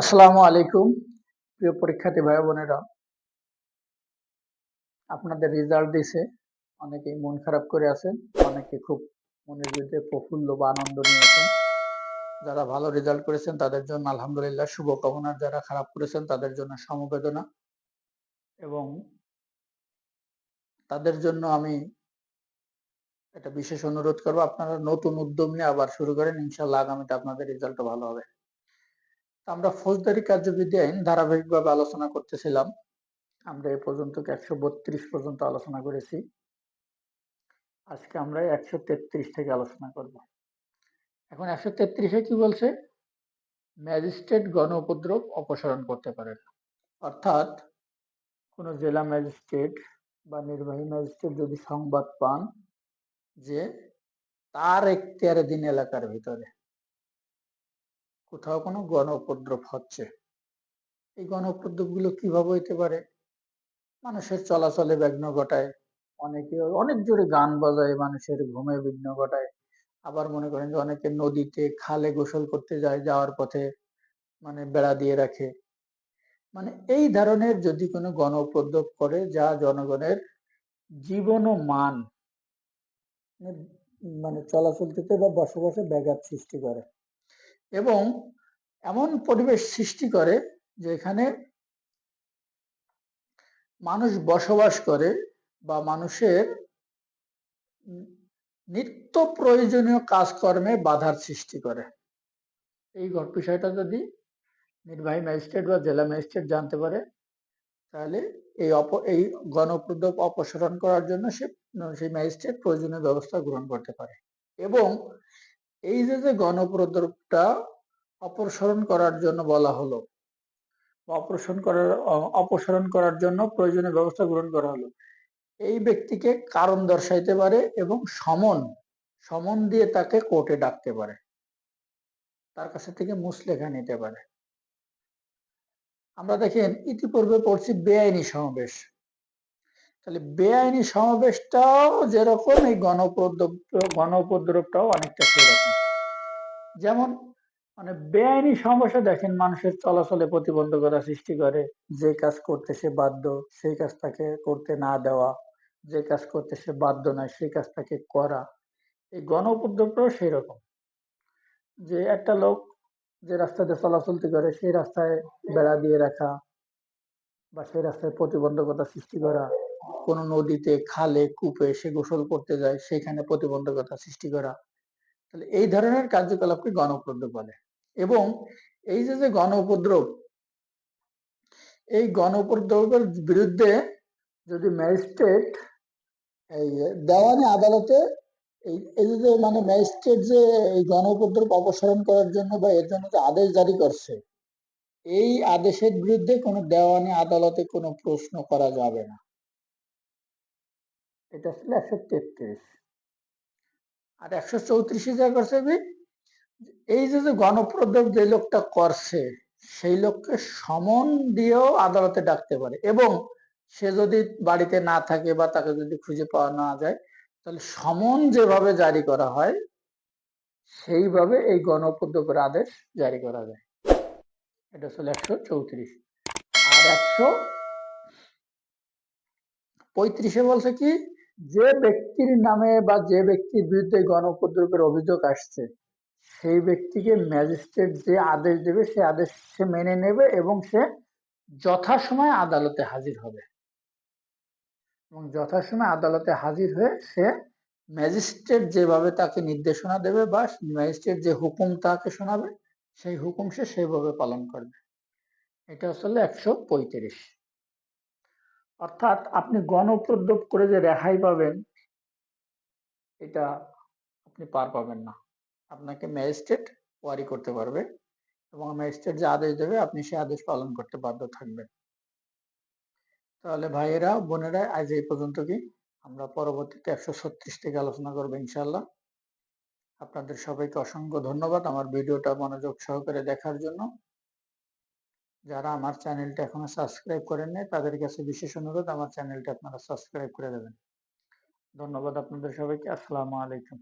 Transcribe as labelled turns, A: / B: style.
A: আসসালামু আলাইকুম, প্রিয় পরীক্ষার্থী ভাই বোনেরা। আপনাদের রেজাল্ট দিছে, অনেকেই মন খারাপ করে আছেন, অনেকে খুব মনের ভিতরে প্রফুল্ল বা আনন্দ নিয়েছেন যারা ভালো রেজাল্ট করেছেন, তাদের জন্য আলহামদুলিল্লাহ শুভকামনা, যারা খারাপ করেছেন, তাদের জন্য সমবেদনা। এবং তাদের জন্য আমি একটা বিশেষ অনুরোধ করব, আপনারা নতুন উদ্যম নিয়ে আবার শুরু করেন ইনশাল্লাহ আগামীতে আপনাদের রেজাল্ট ভালো হবে। আমরা ফৌজদারি কার্যবিধি আইন ধারাবাহিকভাবে আলোচনা করতেছিলাম। আমরা এ পর্যন্ত একশো বত্রিশ পর্যন্ত আলোচনা করেছি। আজকে আমরা একশো তেত্রিশ থেকে আলোচনা করব। এখন একশো তেত্রিশে কি বলছে? ম্যাজিস্ট্রেট গণ উপদ্রব অপসারণ করতে পারেন অর্থাৎ কোনো জেলা ম্যাজিস্ট্রেট বা নির্বাহী ম্যাজিস্ট্রেট যদি সংবাদ পান যে তার দিন এলাকার ভিতরে কোথাও কোনো গণ উপদ্রব হচ্ছে। এই গণ উপদ্রবগুলো কীভাবে হইতে পারে? মানুষের চলাচলে বিঘ্ন ঘটায়, অনেকে অনেক জোরে গান বাজায়, মানুষের ঘুমে বিঘ্ন ঘটায়। আবার মনে করেন যে অনেকে নদীতে খালে গোসল করতে যায়, যাওয়ার পথে মানে বেড়া দিয়ে রাখে। মানে এই ধরনের যদি কোনো গণ উপদ্রব করে, যা জনগণের জীবন ও মান মানে চলাচল থেকে বা বসবাসে ব্যাঘাত সৃষ্টি করে। এবং এমন পরিবেশ সৃষ্টি করে যে এখানে মানুষ বসবাস করে বা মানুষের নিত্য প্রয়োজনীয় কাজকর্মে বাধার সৃষ্টি করে। এই বিষয়টা যদি নির্বাহী ম্যাজিস্ট্রেট বা জেলা ম্যাজিস্ট্রেট জানতে পারে, তাহলে এই অপ, এই গণপ্রদপ অপসারণ করার জন্য সে, সেই ম্যাজিস্ট্রেট প্রয়োজনীয় ব্যবস্থা গ্রহণ করতে পারে। এবং এই যে যে গণপ্রদপটা অপসারণ করার জন্য বলা হলো অপারেশন করার অপসারণ করার জন্য প্রয়োজনীয় ব্যবস্থা গ্রহণ করা হলো, এই ব্যক্তিকে কারণ দর্শাইতে পারে এবং সমন সমন দিয়ে তাকে কোর্টে ডাকতে পারে। তার কাছে থেকে মুসলেখা নিতে পারে। আমরা দেখেন, ইতিপূর্বে পড়ছি বেআইনি সমাবেশ। তাহলে বেআইনি সমাবেশটাও যেরকম, এই গণপ্রদ্রব গণপ্রদ্রবটাও অনেকটা সেরকম। যেমন মানে বেআইনি সমস্যা দেখেন মানুষের চলাচলে প্রতিবন্ধকতা সৃষ্টি করে, যে কাজ করতে সে বাধ্য, সেই কাজ তাকে করতে না দেওয়া, যে কাজ করতে সে বাধ্য নয়, সেই কাজ তাকে করা। এই গণ উপদ্রবটাও সেই যে একটা লোক যে রাস্তাতে চলাচলতি করে, সেই রাস্তায় বেড়া দিয়ে রাখা বা সেই রাস্তায় প্রতিবন্ধকতা সৃষ্টি করা কোনো নদীতে, খালে, কূপে সে গোসল করতে যায়, সেখানে প্রতিবন্ধকতা সৃষ্টি করা। তাহলে এই ধরনের কার্যকলাপকে গণ উপদ্রব বলে। এবং এই যে যে গণ উপদ্রব, এই গণ উপদ্রবের বিরুদ্ধে যদি ম্যাজিস্ট্রেট এই দেওয়ানি আদালতে এই যে মানে ম্যাজিস্ট্রেট যে এই গণ উপদ্রব অপসারণ করার জন্য বা এর জন্য যে আদেশ জারি করছে, এই আদেশের বিরুদ্ধে কোনো দেওয়ানি আদালতে কোনো প্রশ্ন করা যাবে না। এটা ছিল একশো তেত্রিশ। আর একশো চৌত্রিশে যা করছে এই যে যে গণপ্রদ্যোগ যে লোকটা করছে, সেই লোককে সমন দিয়েও আদালতে ডাকতে পারে এবং সে যদি বাড়িতে না থাকে বা তাকে যদি খুঁজে পাওয়া না যায়, তাহলে সমন যেভাবে জারি করা হয়, সেইভাবে এই গণপ্রদ্যোগের আদেশ জারি করা যায়। এটা হচ্ছে একশো চৌত্রিশ। আর একশো পঁয়ত্রিশে বলছে কি যে ব্যক্তির নামে বা যে ব্যক্তির বিরুদ্ধে গণপ্রদ্রবের অভিযোগ আসছে, সেই ব্যক্তিকে ম্যাজিস্ট্রেট যে আদেশ দেবে সে আদেশ সে মেনে নেবে এবং সে যথাসময়ে আদালতে হাজির হবে। এবং যথাসময়ে আদালতে হাজির হয়ে সে ম্যাজিস্ট্রেট যেভাবে তাকে নির্দেশনা দেবে বা ম্যাজিস্ট্রেট যে হুকুম তাকে শোনাবে, সেই হুকুম সে সেইভাবে পালন করবে। এটা আসলে একশো পঁয়ত্রিশ। অর্থাৎ আপনি গণপ্রদ্যোগ করে যে রেহাই পাবেন, এটা আপনি পার পাবেন না। আপনাকে ম্যাজিস্ট্রেট ওয়ারি করতে পারবে এবং ম্যাজিস্ট্রেট যে আদেশ দেবে, আপনি সে আদেশ পালন করতে বাধ্য থাকবেন। তাহলে ভাইয়েরা, বোনেরা, আজ এই পর্যন্ত কি? আমরা পরবর্তীতে একশো ছত্রিশ থেকে আলোচনা করব ইনশাল্লাহ আপনাদের সবাইকে অসংখ্য ধন্যবাদ আমার ভিডিওটা মনোযোগ সহকারে দেখার জন্য। যারা আমার চ্যানেলটা এখনও সাবস্ক্রাইব করেন নাই, তাদের কাছে বিশেষ অনুরোধ, আমার চ্যানেলটা আপনারা সাবস্ক্রাইব করে দেবেন। ধন্যবাদ আপনাদের সবাইকে, আসসালামু আলাইকুম।